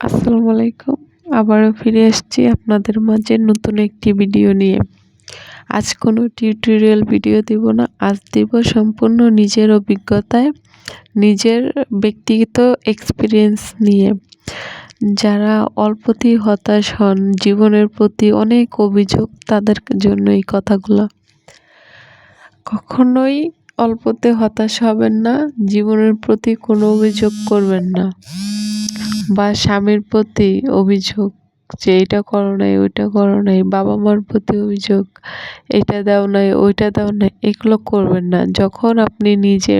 আসসালামু আলাইকুম। আবারও ফিরে এসেছি আপনাদের মাঝে নতুন একটি ভিডিও নিয়ে। আজ কোনো টিউটোরিয়াল ভিডিও দিব না। আজ দিব সম্পূর্ণ নিজের অভিজ্ঞতায়, নিজের ব্যক্তিগত এক্সপিরিয়েন্স নিয়ে। যারা অল্পতেই হতাশ হন, জীবনের প্রতি অনেক অভিযোগ, তাদের জন্য এই কথাগুলো। কখনোই অল্পতে হতাশ হবেন না, জীবনের প্রতি কোনো অভিযোগ করবেন না। বা স্বামীর প্রতি অভিযোগ যে এটা করো নাই, ওইটা করো নাই বাবা মার প্রতি অভিযোগ, এটা দাও নাই, ওইটা দাও নাই, এগুলো করবেন না। যখন আপনি নিজে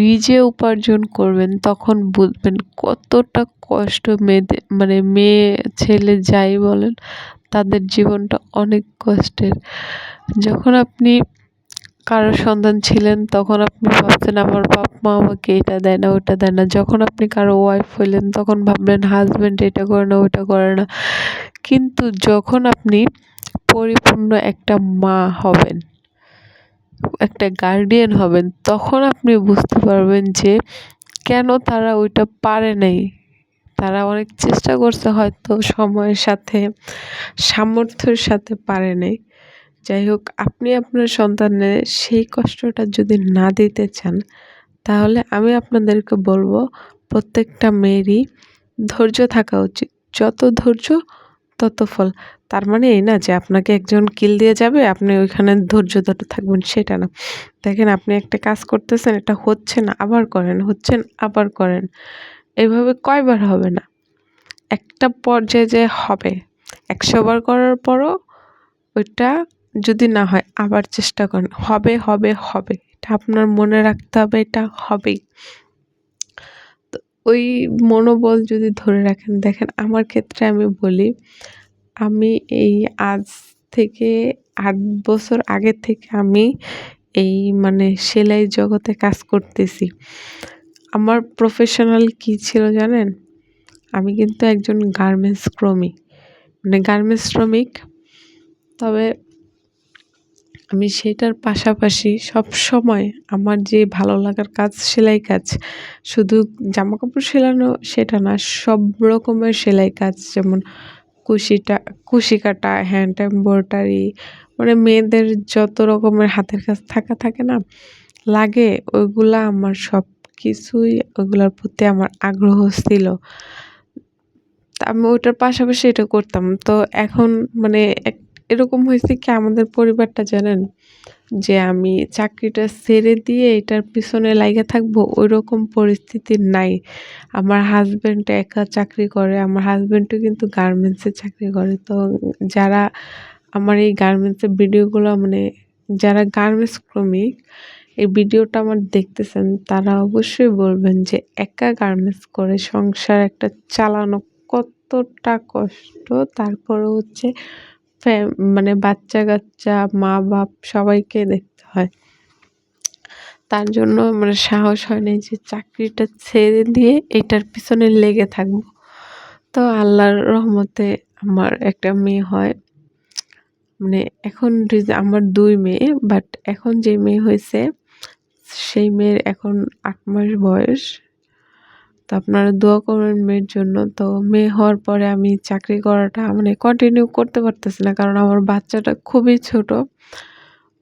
নিজে উপার্জন করবেন, তখন বুঝবেন কতটা কষ্ট মেয়েদের মানে মেয়ে, ছেলে যাই বলেন, তাদের জীবনটা অনেক কষ্টের। যখন আপনি কারোর সন্তান ছিলেন, তখন আপনি ভাবছেন, আমার বাপ মা আমাকে এটা দেয় না, ওটা দেয় না। যখন আপনি কারও ওয়াইফ হইলেন, তখন ভাবলেন হাজব্যান্ড এটা করে না ওটা করে না। কিন্তু যখন আপনি পরিপূর্ণ একটা মা হবেন, একটা গার্ডিয়ান হবেন, তখন আপনি বুঝতে পারবেন যে কেন তারা ওইটা পারে নাই। তারা অনেক চেষ্টা করছে হয়তো সময়ের সাথে, সামর্থ্যের সাথে পারে নাই। যাই হোক, আপনি আপনার সন্তানের সেই কষ্টটা যদি না দিতে চান, তাহলে আমি আপনাদেরকে বলব, প্রত্যেকটা মেয়েরই ধৈর্য থাকা উচিত। যত ধৈর্য, তত ফল। তার মানে এই না যে আপনাকে একজন কিল দিয়ে যাবে, আপনি ওইখানে ধৈর্য ধরে থাকবেন, সেটা না। দেখেন, আপনি একটা কাজ করতেছেন, এটা হচ্ছে না, আবার করেন হচ্ছেন আবার করেন। এভাবে কয়বার হবে না? একটা পর্যায়ে যে হবে, একশো বার করার পরও ওইটা যদি না হয়, আবার চেষ্টা করেন। হবে হবে হবে। এটা আপনার মনে রাখতে হবে, এটা হবেই। তো ওই মনোবল যদি ধরে রাখেন, দেখেন আমার ক্ষেত্রে আমি বলি, আমি এই আজ থেকে আট বছর আগে থেকে আমি এই মানে সেলাই জগতে কাজ করতেছি। আমার প্রফেশনাল কি ছিল জানেন? আমি কিন্তু একজন গার্মেন্টস শ্রমিক মানে গার্মেন্টস শ্রমিক। তবে আমি সেটার পাশাপাশি সব সময় আমার যে ভালো লাগার কাজ সেলাই কাজ, শুধু জামা কাপড় সেলানো সেটা না, সব রকমের সেলাই কাজ যেমন কুশিটা কুশি কাটা হ্যান্ড এমব্রয়ডারি মানে মেয়েদের যত রকমের হাতের কাজ থাকা থাকে না, লাগে, ওইগুলা আমার সব কিছুই ওইগুলোর প্রতি আমার আগ্রহ ছিল। তা আমি ওইটার পাশাপাশি এটা করতাম। তো এখন মানে এক এরকম হয়েছে কি আমাদের পরিবারটা জানেন? যে আমি চাকরিটা ছেড়ে দিয়ে এটার পিছনে লাইগা থাকব ওই রকম পরিস্থিতি নাই। আমার হাজব্যান্ড একা চাকরি করে, আমার হাজব্যান্ডও কিন্তু গার্মেন্টসে চাকরি করে। তো যারা আমার এই গার্মেন্টসের ভিডিওগুলো মানে যারা গার্মেন্টস শ্রমিক এই ভিডিওটা আমার দেখতেছেন, তারা অবশ্যই বলবেন যে একা গার্মেন্টস করে সংসার একটা চালানো কতটা কষ্ট, তারপরে হচ্ছে মানে বাচ্চা কাচ্চা মা বাপ সবাইকে দেখতে হয়। তার জন্য মানে সাহস হয় না যে চাকরিটা ছেড়ে দিয়ে এটার পিছনে লেগে থাকব। তো আল্লাহর রহমতে আমার একটা মেয়ে হয়। মানে এখন আমার দুই মেয়ে বাট এখন যে মেয়ে হয়েছে, সেই মেয়ের এখন আট মাস বয়স। তো আপনারা দোয়া করবেন মেয়ের জন্য। তো মেয়ে হওয়ার পরে আমি চাকরি করাটা মানে কন্টিনিউ করতে পারতেছি না কারণ আমার বাচ্চাটা খুবই ছোট।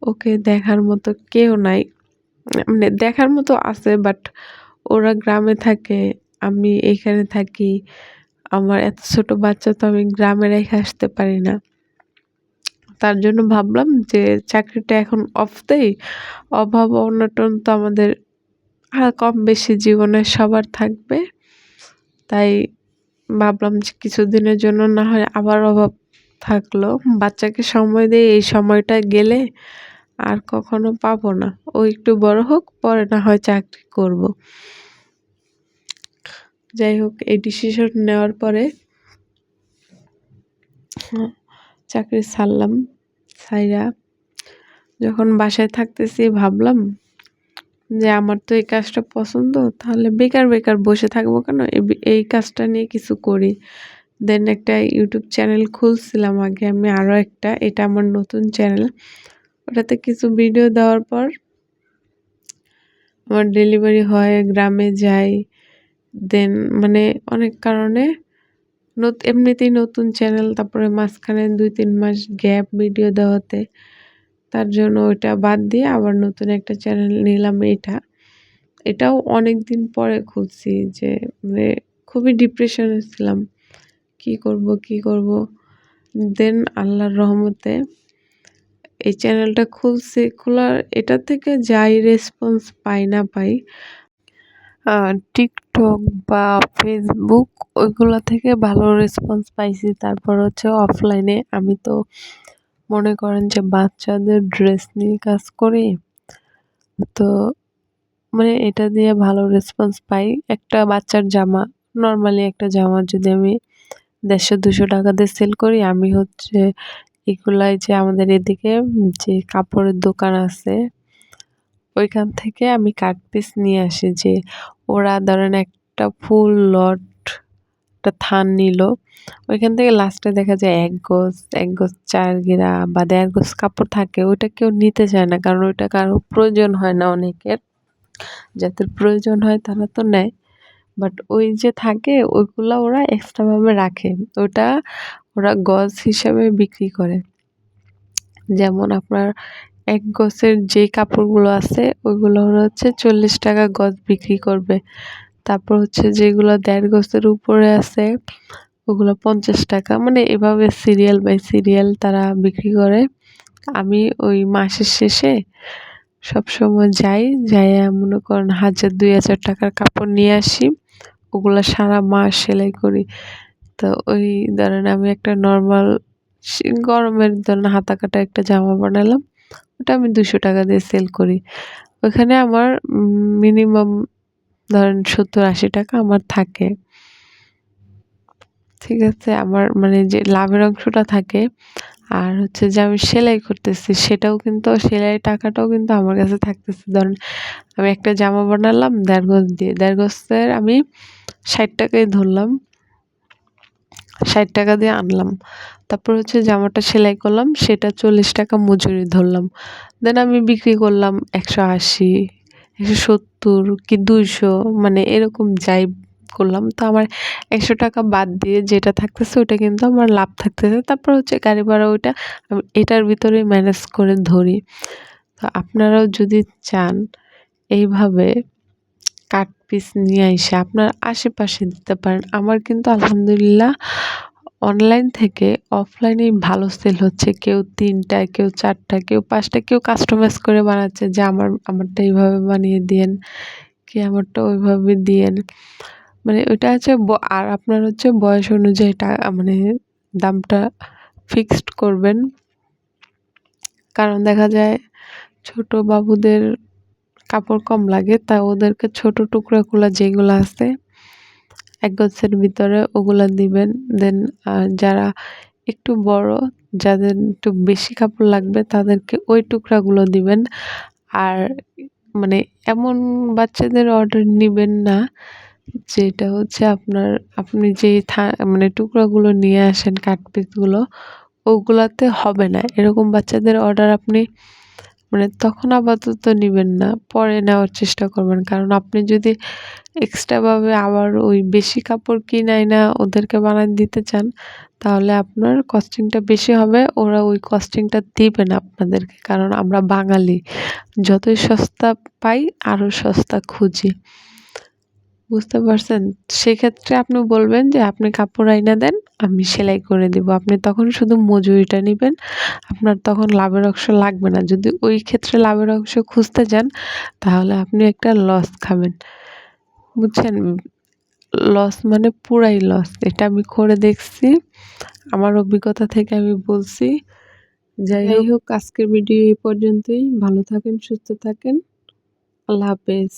ওকে দেখার মতো কেউ নাই। মানে দেখার মতো আছে বাট ওরা গ্রামে থাকে, আমি এখানে থাকি। আমার এত ছোট বাচ্চা তো আমি গ্রামে রেখে আসতে পারি না। তার জন্য ভাবলাম যে চাকরিটা এখন অফ দেই। অভাব অনটন তো আমাদের কম বেশি জীবনে সবার থাকবে। তাই ভাবলাম যে কিছুদিনের জন্য না হয় আবার অভাব থাকল বাচ্চাকে সময় দিয়ে এই সময়টা গেলে আর কখনো পাবো না। ও একটু বড় হোক, পরে না হয় চাকরি করব। যাই হোক, এই ডিসিশন নেওয়ার পরে চাকরি ছাড়লাম সাইরা যখন বাসায় থাকতেছি ভাবলাম যে আমার তো এই কাজটা পছন্দ, তাহলে বেকার বেকার বসে থাকব কেন? এই কাজটা নিয়ে কিছু করি। দেন একটা ইউটিউব চ্যানেল খুলছিলাম আগে আমি আরও একটা, এটা আমার নতুন চ্যানেল ওটাতে কিছু ভিডিও দেওয়ার পর আমার ডেলিভারি হয়, গ্রামে যাই। দেন মানে অনেক কারণে নত এমনিতেই নতুন চ্যানেল তারপরে মাঝখানে দুই, তিন মাস গ্যাপ ভিডিও দেওয়াতে। তার জন্য ওইটা বাদ দিয়ে আবার নতুন একটা চ্যানেল নিলাম এটা। এটাও অনেক দিন পরে খুলছি যে মানে খুবই ডিপ্রেশনে ছিলাম। কি করব কি করব? দেন আল্লাহর রহমতে এই চ্যানেলটা খুলছি। খোলার এটা থেকে যাই রেসপন্স পাই না পাই টিকটক বা ফেসবুক ওইগুলো থেকে ভালো রেসপন্স পাইছি। তারপর হচ্ছে অফলাইনে আমি তো মনে করেন যে বাচ্চাদের ড্রেস নিয়ে কাজ করি, তো মানে এটা দিয়ে ভালো রেসপন্স পাই। একটা বাচ্চার জামা নর্মালি একটা জামা যদি আমি দেড়শো, দুশো টাকা দিয়ে সেল করি, আমি হচ্ছে এগুলাই যে আমাদের এদিকে যে কাপড়ের দোকান আছে, ওইখান থেকে আমি কাট পিস নিয়ে আসি যে ওরা ধরেন একটা ফুল লট একটা থান নিল। ওইখান থেকে লাস্টে দেখা যায় এক গজ এক গজ চার গিরা বা দেড় গজ কাপড় থাকে, ওইটা কেউ নিতে চায় না কারণ ওইটা কারও প্রয়োজন হয় না অনেকের। যাদের প্রয়োজন হয় তারা তো নেয়। বাট ওই যে থাকে, ওইগুলা ওরা এক্সট্রাভাবে রাখে। ওটা ওরা গজ হিসাবে বিক্রি করে। যেমন আপনার এক গজের যে কাপড়গুলো আছে, ওইগুলো ওরা হচ্ছে চল্লিশ টাকা গজ বিক্রি করবে। তারপর হচ্ছে যেগুলো দেড় গজের উপরে আছে, ওগুলো পঞ্চাশ টাকা। মানে এভাবে সিরিয়াল বাই সিরিয়াল তারা বিক্রি করে। আমি ওই মাসের শেষে সবসময় যাই যাই মনে করেন হাজার দুই হাজার টাকার কাপড় নিয়ে আসি, ওগুলো সারা মাস সেলাই করি। তো ওই ধরেন আমি একটা নর্মাল গরমের ধরেন হাতা কাটা একটা জামা বানালাম, ওটা আমি দুশো টাকা দিয়ে সেল করি। ওইখানে আমার মিনিমাম ধরেন সত্তর আশি টাকা আমার থাকে। ঠিক আছে, আমার মানে যে লাভের অংশটা থাকে। আর হচ্ছে যে আমি সেলাই করতেছি, সেটাও কিন্তু সেলাই টাকাটাও কিন্তু আমার কাছে থাকতেছে। ধরেন আমি একটা জামা বানালাম, দেড় গজ দিয়ে, দেড় গজের আমি ষাট টাকায় ধরলাম। ষাট টাকা দিয়ে আনলাম। তারপর হচ্ছে জামাটা সেলাই করলাম, সেটা চল্লিশ টাকা মজুরি ধরলাম। দেন আমি বিক্রি করলাম একশো আশি। একশো সত্তর কি দুইশো মানে এরকম যাই করলাম। তো আমার একশো টাকা বাদ দিয়ে যেটা থাকতেছে ওটা কিন্তু আমার লাভ থাকতেছে। তারপর হচ্ছে গাড়ি ভাড়া ওইটা এটার ভিতরেই ম্যানেজ করে ধরি। তো আপনারাও যদি চান এইভাবে কাট পিস নিয়ে এসে আপনার আশেপাশে দিতে পারেন। আমার কিন্তু আলহামদুলিল্লাহ অনলাইন থেকে অফলাইনেই ভালো সেল হচ্ছে। কেউ তিনটা কেউ চারটা কেউ পাঁচটা কেউ কাস্টমাইজ করে বানাচ্ছে যে আমার, আমারটা এইভাবে বানিয়ে দিয়েন, কি আমারটা ওইভাবে দিয়েন। মানে ওইটা হচ্ছে আর আপনার হচ্ছে বয়স অনুযায়ী টাকা মানে দামটা ফিক্সড করবেন। কারণ দেখা যায় ছোট বাবুদের কাপড় কম লাগে, তা ওদেরকে ছোট টুকরাগুলো যেগুলো আছে এক গছের ভিতরে ওগুলা দিবেন। দেন যারা একটু বড়, যাদের একটু বেশি কাপড় লাগবে, তাদেরকে ওই টুকরাগুলো দিবেন। আর মানে এমন বাচ্চাদের অর্ডার নেবেন না যেটা হচ্ছে আপনার, আপনি থা মানে টুকরাগুলো নিয়ে আসেন কাট পিসগুলো, ওগুলাতে হবে না। এরকম বাচ্চাদের অর্ডার আপনি মানে তখন আপাতত নেবেন না। পরে নেওয়ার চেষ্টা করবেন। কারণ আপনি যদি এক্সট্রাভাবে আবার ওই বেশি কাপড় কিনাই না ওদেরকে বানায় দিতে চান, তাহলে আপনার কস্টিংটা বেশি হবে। ওরা ওই কস্টিংটা দিবে না আপনাদেরকে। কারণ আমরা বাঙালি। যতই সস্তা পাই আরও সস্তা খুঁজি। বুঝতে পারছেন? সেক্ষেত্রে আপনি বলবেন যে আপনি কাপড় আইনা দেন আমি সেলাই করে দিব। আপনি তখন শুধু মজুরিটা নেবেন আপনার তখন লাভের অংশ লাগবে না। যদি ওই ক্ষেত্রে লাভের অংশ খুঁজতে যান তাহলে আপনি একটা লস খাবেন। বুঝছেন? লস মানে পুরাই লস এটা আমি করে দেখছি। আমার অভিজ্ঞতা থেকে আমি বলছি। যাই হোক আজকের ভিডিও এই পর্যন্তই। ভালো থাকেন সুস্থ থাকেন। আল্লাহ হাফেজ।